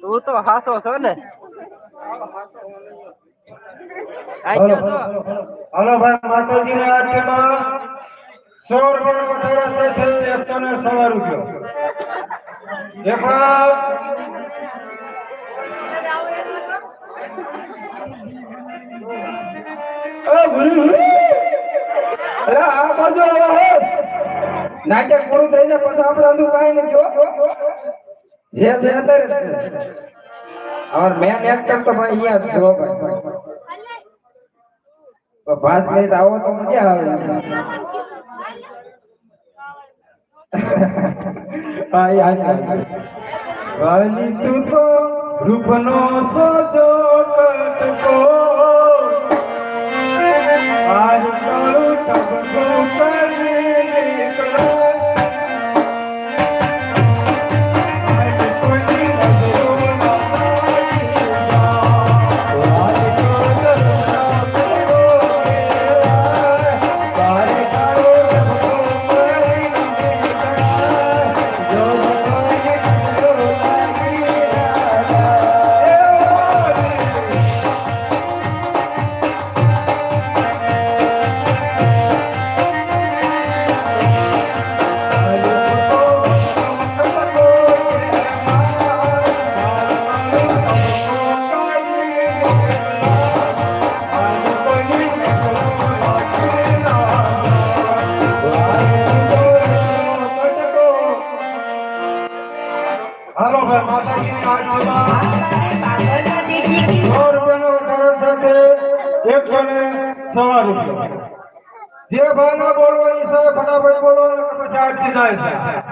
તું તો હાસો છો ને. હલો ભાઈ માતાજી ની આરતીમાં સો રૂપિયાનો વધારો સાથે એકસો ને સવા રૂપિયો એ નાટક પૂરું થઈ જાય પછી આપણે અંધું કાંઈ નથી હો. જે છે અત્યારે જ છે અમાર મેન એક્ટર તો ભાઈ અહીંયા જ છે હો ભાઈ તો પાંચ મિનિટ આવો તો મજા આવે આય આય આય વાલી તું તો રૂપનો સોજો કટકો. એકસો ને સવા જે ભાઈ ના બોલવાની છે ફટાફટ બોલો પછી આટકી જાય છે